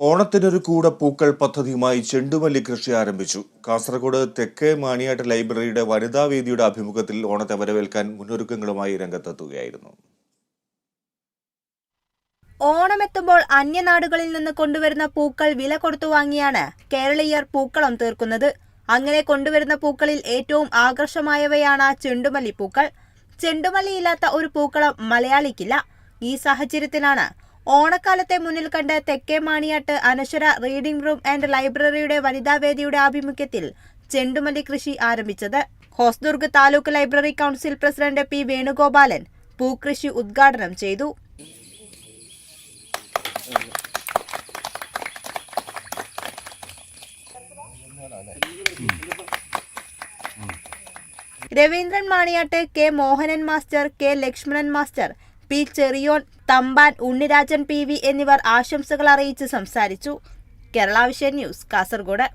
ഓണത്തിനൊരു കൂട പൂക്കൾ പദ്ധതിയുമായി ചെണ്ടുമല്ലി കൃഷി ആരംഭിച്ചു. കാസർഗോഡ് തെക്കേ മാണിയാട്ട് ലൈബ്രറിയുടെ വനിതാ വേദിയുടെ ആഭിമുഖ്യത്തിൽ ഓണത്തെ വരവേൽക്കാൻ മുന്നൊരുക്കങ്ങളുമായി രംഗത്തെത്തുകയായിരുന്നു. ഓണമെത്തുമ്പോൾ അന്യനാടുകളിൽ നിന്ന് കൊണ്ടുവരുന്ന പൂക്കൾ വില കൊടുത്തു വാങ്ങിയാണ് കേരളീയർ പൂക്കളം തീർക്കുന്നത്. അങ്ങനെ കൊണ്ടുവരുന്ന പൂക്കളിൽ ഏറ്റവും ആകർഷമായവയാണ് ചെണ്ടുമല്ലി പൂക്കൾ ചെണ്ടുമല്ലി ഇല്ലാത്ത ഒരു പൂക്കളം മലയാളിക്കില്ല. ഈ സാഹചര്യത്തിലാണ് ഓണക്കാലത്തെ മുന്നിൽ കണ്ട് തെക്കേ Maniyat Anaswara reading room and ലൈബ്രറിയുടെ വനിതാവേദിയുടെ ആഭിമുഖ്യത്തിൽ ചെണ്ടുമല്ലി കൃഷി ആരംഭിച്ചത്. Hosdurg taluk library council president P Venugopalan പൂക്കൃഷി ഉദ്ഘാടനം ചെയ്തു. Raveendran Maniyat K Mohanan master K Lakshmanan master P Cheriyon Thampan Unnirajan P എന്നിവർ ആശംസകൾ അറിയിച്ച് സംസാരിച്ചു. കേരള ന്യൂസ് കാസർഗോഡ്.